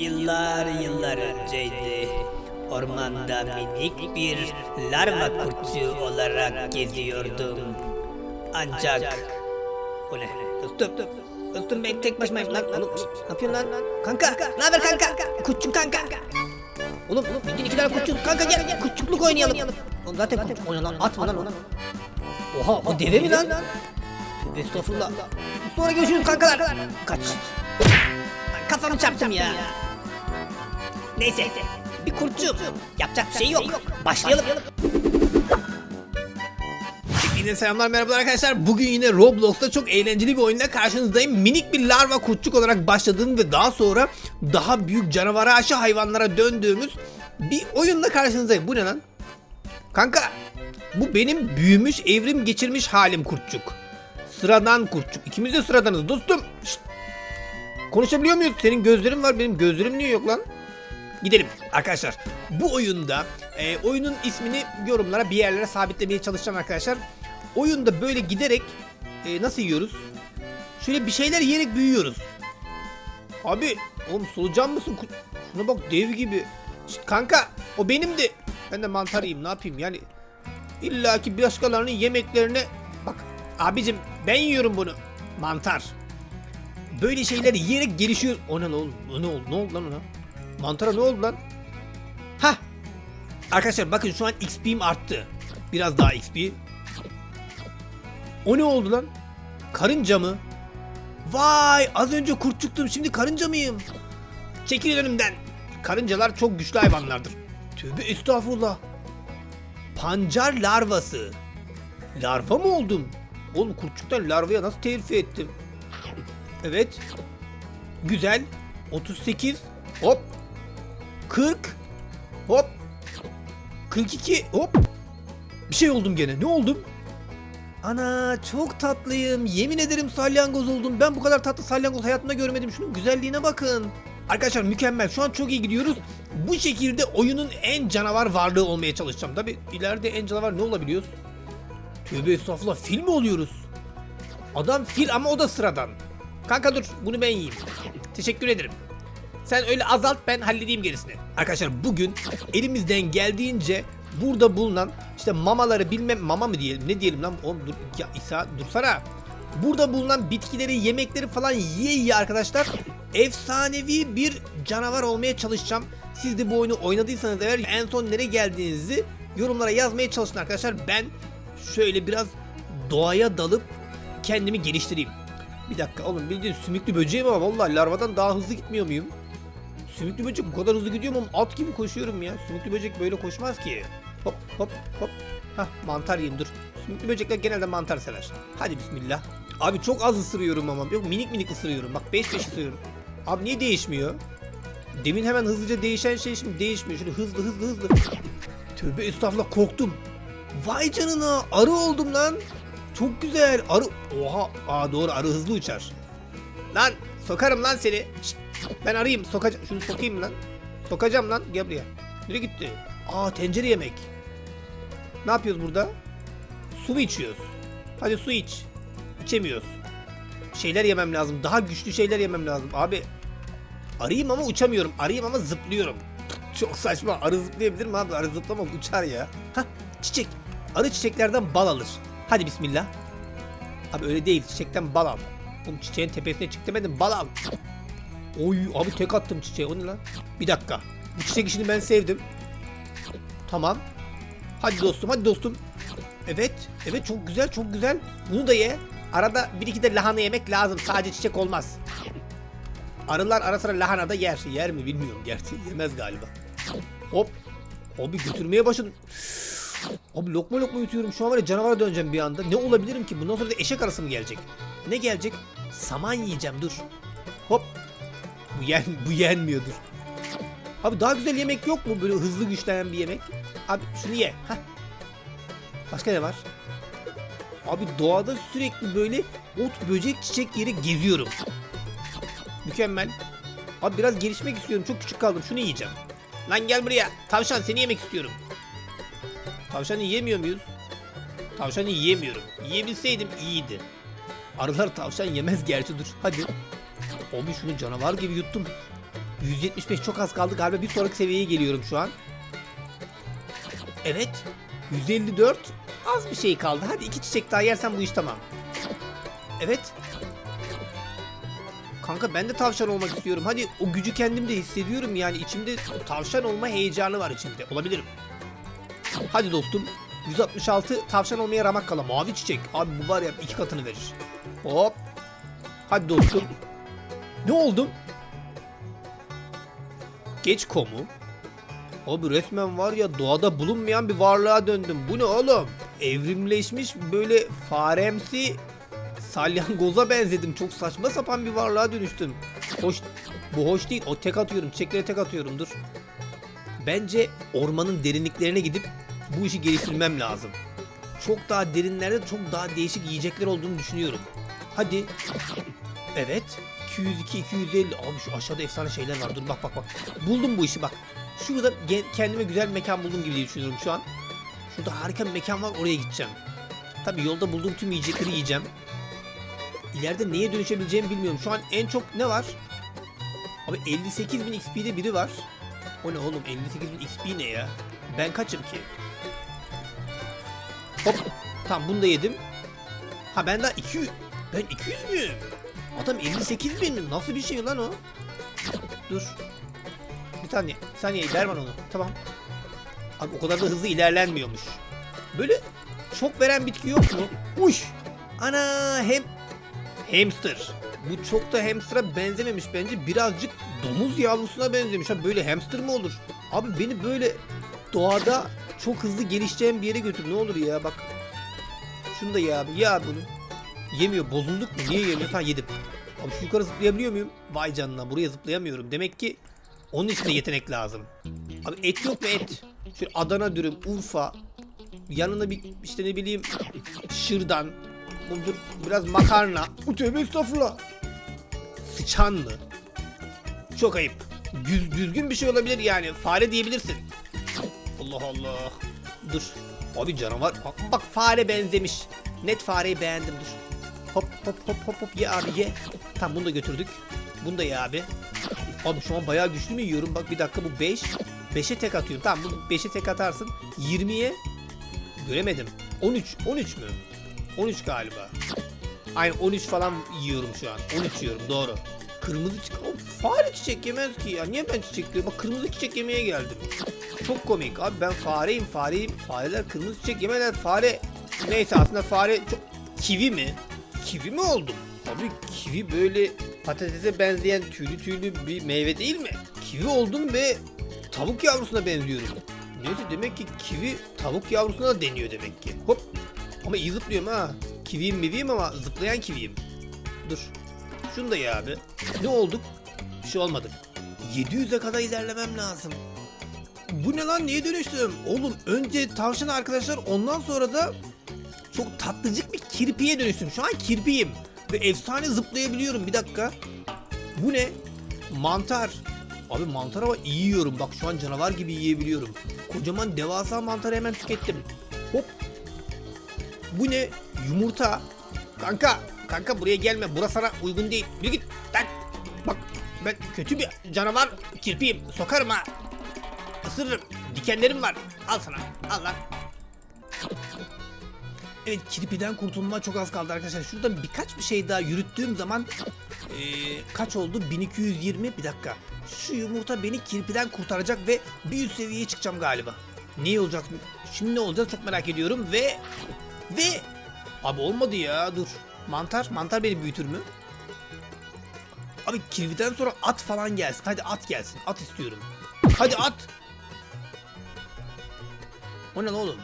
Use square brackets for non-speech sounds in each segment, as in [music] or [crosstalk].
Yıllar yıllar önceydi. Ormanda minik bir larva kurtçuğu olarak geziyordum. Ancak... O ne? Dostum, dostum ben tek başımayım lan. Oğlum, ne yapıyorsun lan? Kanka, ne haber kanka? Kurtçuk kanka. Oğlum, oğlum bir iki tane kurtçuk. Kanka gel, kurtçukluk oynayalım. Oğlum zaten kurtçuk oyna lan, atma lan onu. Oha, o deve mi lan? Tövbe Estağfurullah. Sonra görüşürüz kankalar. Kaç. Kafamı çarptım ya. Neyse. Bir kurtçuk. Yapacak bir şey yok. Başlayalım. Yine selamlar merhabalar arkadaşlar. Bugün yine Roblox'ta çok eğlenceli bir oyunda karşınızdayım. Minik bir larva kurtçuk olarak başladığım ve daha sonra daha büyük canavara aşı hayvanlara döndüğümüz bir oyunla karşınızdayım. Bu ne lan? Kanka bu benim büyümüş evrim geçirmiş halim kurtçuk. Sıradan kurtçuk. İkimiz de sıradanız dostum. Şşt. Konuşabiliyor muyuz? Senin gözlerin var benim gözlerim niye yok lan? Gidelim arkadaşlar. Bu oyunda e, oyunun ismini yorumlara bir yerlere sabitlemeye çalışacağım arkadaşlar. Oyunda böyle giderek e, nasıl yiyoruz? Şöyle bir şeyler yiyerek büyüyoruz. Abi oğlum solucan mısın? Şuna bak dev gibi. Şşt, kanka o benimdi. Ben de mantar yiyeyim ne yapayım yani. İlla ki başkalarının yemeklerine bak abicim ben yiyorum bunu. Mantar. Böyle şeyler yiyerek gelişiyor. O ne lan oğlum? O ne oldu? Ne oldu lan ona? Mantara ne oldu lan? Hah. Arkadaşlar bakın şu an XP'm arttı. Biraz daha XP. O ne oldu lan? Karınca mı? Vay az önce kurtçuktum şimdi karınca mıyım? Çekil önümden. Karıncalar çok güçlü hayvanlardır. Tövbe estağfurullah. Pancar larvası. Larva mı oldum? Oğlum kurtçuktan larvaya nasıl terfi ettim? Evet. Güzel. 38. Hop. 40. Hop. 42. Hop. Bir şey oldum gene. Ne oldum? Ana çok tatlıyım. Yemin ederim salyangoz oldum. Ben bu kadar tatlı salyangoz hayatımda görmedim. Şunun güzelliğine bakın. Arkadaşlar mükemmel. Şu an çok iyi gidiyoruz. Bu şekilde oyunun en canavar varlığı olmaya çalışacağım. Tabi ileride en canavar ne olabiliyoruz? Tövbe estağfurullah fil mi oluyoruz? Adam fil ama o da sıradan. Kanka dur bunu ben yiyeyim. Teşekkür ederim. Sen öyle azalt ben halledeyim gerisini. Arkadaşlar bugün elimizden geldiğince burada bulunan işte mamaları bilmem mama mı diyelim ne diyelim lan oğlum dur ya İsa dursana. Burada bulunan bitkileri yemekleri falan yiye yiye arkadaşlar efsanevi bir canavar olmaya çalışacağım. Siz de bu oyunu oynadıysanız eğer en son nereye geldiğinizi yorumlara yazmaya çalışın arkadaşlar. Ben şöyle biraz doğaya dalıp kendimi geliştireyim. Bir dakika oğlum bildiğin sümüklü böceğim ama vallahi larvadan daha hızlı gitmiyor muyum? Sümüklü böcek bu kadar hızlı gidiyor mu? At gibi koşuyorum ya. Sümüklü böcek böyle koşmaz ki. Hop hop hop. Hah mantar yiyeyim dur. Sümüklü böcekler genelde mantar sever. Hadi bismillah. Abi çok az ısırıyorum ama. Yok minik minik ısırıyorum. Bak 5 5 ısırıyorum. Abi niye değişmiyor? Demin hemen hızlıca değişen şey şimdi değişmiyor. Şöyle hızlı hızlı hızlı. Tövbe estağfurullah korktum. Vay canına arı oldum lan. Çok güzel. Arı. Oha. Aa doğru arı hızlı uçar. Lan sokarım lan seni. Şşt, ben arayayım. Sokacağım. Şunu sokayım lan. Sokacağım lan. Gel. Nereye gitti? Aa tencere yemek. Ne yapıyoruz burada? Su mu içiyoruz? Hadi su iç. İçemiyoruz. Şeyler yemem lazım. Daha güçlü şeyler yemem lazım. Abi arayayım ama uçamıyorum. Arayayım ama zıplıyorum. Çok saçma. Arı zıplayabilir mi abi? Arı zıplamaz uçar ya. Hah çiçek. Arı çiçeklerden bal alır. Hadi bismillah. Abi öyle değil. Çiçekten bal al. Oğlum çiçeğin tepesine çık demedim. Bal al. Oy abi tek attım çiçeğe. O ne lan? Bir dakika. Bu çiçek işini ben sevdim. Tamam. Hadi dostum hadi dostum. Evet. Evet çok güzel çok güzel. Bunu da ye. Arada bir iki de lahana yemek lazım. Sadece çiçek olmaz. Arılar ara sıra lahana da yer. Yer mi bilmiyorum. Gerçi yemez galiba. Hop. Abi götürmeye başladım. Abi lokma lokma yutuyorum. Şu an var ya canavara döneceğim bir anda. Ne olabilirim ki? Bundan sonra da eşek arası mı gelecek? Ne gelecek? Saman yiyeceğim dur. Bu yen bu yenmiyor dur. Abi daha güzel yemek yok mu? Böyle hızlı güçlenen bir yemek. Abi şunu ye. Heh. Başka ne var? Abi doğada sürekli böyle ot, böcek, çiçek yeri geziyorum. Mükemmel. Abi biraz gelişmek istiyorum. Çok küçük kaldım. Şunu yiyeceğim. Lan gel buraya. Tavşan seni yemek istiyorum. Tavşanı yiyemiyor muyuz? Tavşanı yiyemiyorum. Yiyebilseydim iyiydi. Arılar tavşan yemez gerçi dur. Hadi. Abi şunu canavar gibi yuttum. 175 çok az kaldı galiba bir sonraki seviyeye geliyorum şu an. Evet. 154 az bir şey kaldı. Hadi iki çiçek daha yersen bu iş tamam. Evet. Kanka ben de tavşan olmak istiyorum. Hadi o gücü kendimde hissediyorum yani içimde tavşan olma heyecanı var içimde. Olabilirim. Hadi dostum. 166 tavşan olmaya ramak kala. Mavi çiçek. Abi bu var ya iki katını verir. Hop. Hadi dostum. Ne oldum? Geç komu. Abi resmen var ya doğada bulunmayan bir varlığa döndüm. Bu ne oğlum? Evrimleşmiş böyle faremsi salyangoza benzedim. Çok saçma sapan bir varlığa dönüştüm. Hoş, bu hoş değil. O tek atıyorum. Çiçeklere tek atıyorum. Dur. Bence ormanın derinliklerine gidip bu işi geliştirmem lazım. Çok daha derinlerde çok daha değişik yiyecekler olduğunu düşünüyorum. Hadi. Evet. 202, 250. Abi şu aşağıda efsane şeyler var. Dur bak bak bak. Buldum bu işi bak. Şurada kendime güzel bir mekan buldum gibi düşünüyorum şu an. Şurada harika bir mekan var oraya gideceğim. Tabi yolda bulduğum tüm yiyecekleri yiyeceğim. İleride neye dönüşebileceğimi bilmiyorum. Şu an en çok ne var? Abi 58.000 XP'de biri var. O ne oğlum 58.000 XP ne ya? Ben kaçım ki? Hop. Tamam bunu da yedim. Ha ben daha 200. Ben 200 müyüm? Adam 58 bin mi? Nasıl bir şey lan o? Dur. Bir saniye. Bir saniye ver onu. Tamam. Abi o kadar da hızlı ilerlenmiyormuş. Böyle çok veren bitki yok mu? Uş. Ana hem hamster. Bu çok da hamster'a benzememiş bence. Birazcık domuz yavrusuna benzemiş. Ha böyle hamster mı olur? Abi beni böyle doğada çok hızlı gelişeceğim bir yere götür. Ne olur ya bak. Şunu da ye abi. Abi bunu. Yemiyor. Bozulduk mu? Niye yemiyor? Ha yedim. Abi şu yukarı zıplayabiliyor muyum? Vay canına buraya zıplayamıyorum. Demek ki onun için de yetenek lazım. Abi et yok mu et? Şöyle Adana dürüm, Urfa. Yanına bir işte ne bileyim şırdan. Dur biraz makarna. Bu tövbe estağfurullah. Sıçan mı? Çok ayıp. Düz, düzgün bir şey olabilir yani. Fare diyebilirsin. Allah Allah. Dur. Abi canavar. Bak, bak fare benzemiş. Net fareyi beğendim dur. Hop hop hop hop hop ye abi ye. Tamam bunu da götürdük. Bunu da ye abi. Abi şu an bayağı güçlü mü yiyorum? Bak bir dakika bu 5. 5'e tek atıyorum. Tamam bu 5'e tek atarsın. 20'ye göremedim. 13. 13 mü? 13 galiba. Aynen 13 falan yiyorum şu an. 13 yiyorum doğru. Kırmızı çiçek. Fare çiçek yemez ki ya. Niye ben çiçek diyorum? Bak kırmızı çiçek yemeye geldim. Çok komik. Abi ben fareyim fareyim. Fareler kırmızı çiçek yemeden fare. Neyse aslında fare çok... Kivi mi? Kivi mi oldum? Abi kivi böyle patatese benzeyen tüylü tüylü bir meyve değil mi? Kivi oldum ve tavuk yavrusuna benziyorum. Neyse demek ki kivi tavuk yavrusuna da deniyor demek ki. Hop. Ama iyi zıplıyorum ha. Kiviyim miviyim ama zıplayan kiviyim. Dur. Şunu da ye abi. Ne olduk? Bir şey olmadık. 700'e kadar ilerlemem lazım. Bu ne lan niye dönüştüm? Oğlum önce tavşan arkadaşlar ondan sonra da çok tatlıcık bir kirpiye dönüştüm. Şu an kirpiyim. Ve efsane zıplayabiliyorum. Bir dakika. Bu ne? Mantar. Abi mantar ama iyi yiyorum. Bak şu an canavar gibi yiyebiliyorum. Kocaman devasa mantarı hemen tükettim. Hop. Bu ne? Yumurta. Kanka. Kanka buraya gelme. Burası sana uygun değil. Bir git. Lan. Bak ben kötü bir canavar kirpiyim. Sokarım ha. Isırırım. Dikenlerim var. Al sana. Al lan. Evet kirpiden kurtulma çok az kaldı arkadaşlar. Şurada birkaç bir şey daha yürüttüğüm zaman eee, kaç oldu? 1220 bir dakika. Şu yumurta beni kirpiden kurtaracak ve bir üst seviyeye çıkacağım galiba. Ne olacak? Şimdi ne olacak çok merak ediyorum ve ve abi olmadı ya dur. Mantar mantar beni büyütür mü? Abi kirpiden sonra at falan gelsin. Hadi at gelsin. At istiyorum. Hadi at. O ne oğlum?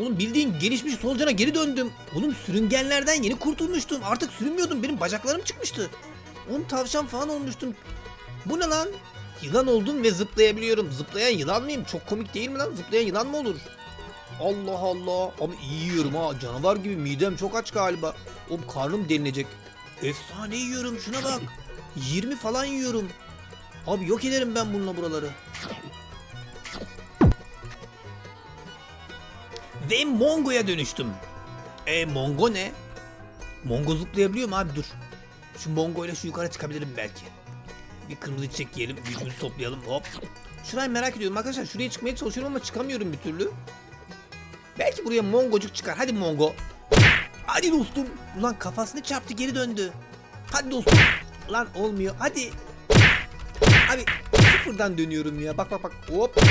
Oğlum bildiğin gelişmiş solucana geri döndüm. Oğlum sürüngenlerden yeni kurtulmuştum. Artık sürünmüyordum. Benim bacaklarım çıkmıştı. Oğlum tavşan falan olmuştum. Bu ne lan? Yılan oldum ve zıplayabiliyorum. Zıplayan yılan mıyım? Çok komik değil mi lan? Zıplayan yılan mı olur? Allah Allah. Ama iyi yiyorum ha. Canavar gibi midem çok aç galiba. Oğlum karnım delilecek. Efsane yiyorum şuna bak. 20 falan yiyorum. Abi yok ederim ben bununla buraları. Ve Mongo'ya dönüştüm. E Mongo ne? Mongo zıplayabiliyor mu abi dur. Şu Mongo ile şu yukarı çıkabilirim belki. Bir kırmızı çiçek yiyelim. Gücümüzü toplayalım. Hop. Şurayı merak ediyorum arkadaşlar. Şuraya çıkmaya çalışıyorum ama çıkamıyorum bir türlü. Belki buraya Mongocuk çıkar. Hadi Mongo. Hadi dostum. Ulan kafasını çarptı geri döndü. Hadi dostum. Lan olmuyor. Hadi. Abi sıfırdan dönüyorum ya. Bak bak bak. Hop.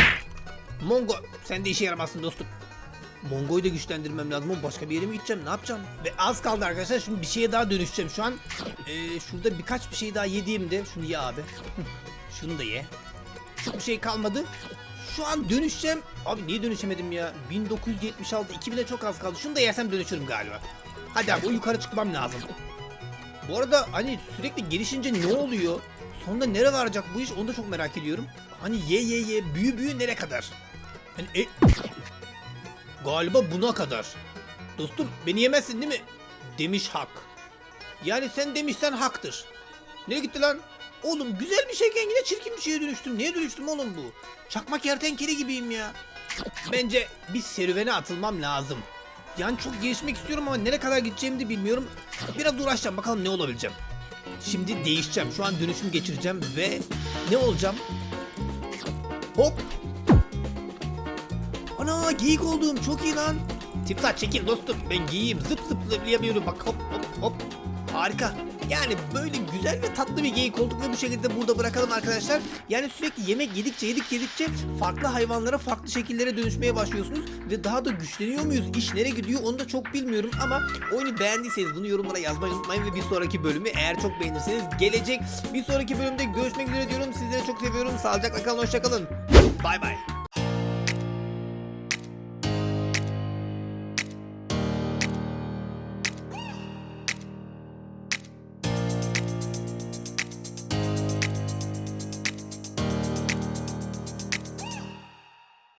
Mongo sen de işe yaramazsın dostum. Mongo'yu da güçlendirmem lazım ama başka bir yere mi gideceğim ne yapacağım? Ve az kaldı arkadaşlar şimdi bir şeye daha dönüşeceğim şu an. Ee, şurada birkaç bir şey daha yediğimde şunu ye abi. [laughs] şunu da ye. Çok bir şey kalmadı. Şu an dönüşeceğim. Abi niye dönüşemedim ya? 1976 2000'e çok az kaldı. Şunu da yersem dönüşürüm galiba. Hadi abi o yukarı çıkmam lazım. Bu arada hani sürekli gelişince ne oluyor? Sonunda nereye varacak bu iş onu da çok merak ediyorum. Hani ye ye ye büyü büyü nereye kadar? Hani e... Galiba buna kadar. Dostum beni yemezsin değil mi? Demiş hak. Yani sen demişsen haktır. Nereye gitti lan? Oğlum güzel bir şeyken yine çirkin bir şeye dönüştüm. Niye dönüştüm oğlum bu? Çakmak kertenkele gibiyim ya. Bence bir serüvene atılmam lazım. Yani çok gelişmek istiyorum ama nereye kadar gideceğimi de bilmiyorum. Biraz uğraşacağım bakalım ne olabileceğim. Şimdi değişeceğim. Şu an dönüşüm geçireceğim ve ne olacağım? Hop. Ana geyik oldum çok iyi lan. Tipsa çekil dostum ben giyeyim zıp zıp zıplayamıyorum bak hop hop hop. Harika. Yani böyle güzel ve tatlı bir geyik olduk ve bu şekilde burada bırakalım arkadaşlar. Yani sürekli yemek yedikçe yedik yedikçe farklı hayvanlara farklı şekillere dönüşmeye başlıyorsunuz ve daha da güçleniyor muyuz? İş nereye gidiyor onu da çok bilmiyorum ama oyunu beğendiyseniz bunu yorumlara yazmayı unutmayın ve bir sonraki bölümü eğer çok beğenirseniz gelecek bir sonraki bölümde görüşmek üzere diyorum. Sizleri çok seviyorum. Sağlıcakla kalın, hoşça kalın. Bay bay.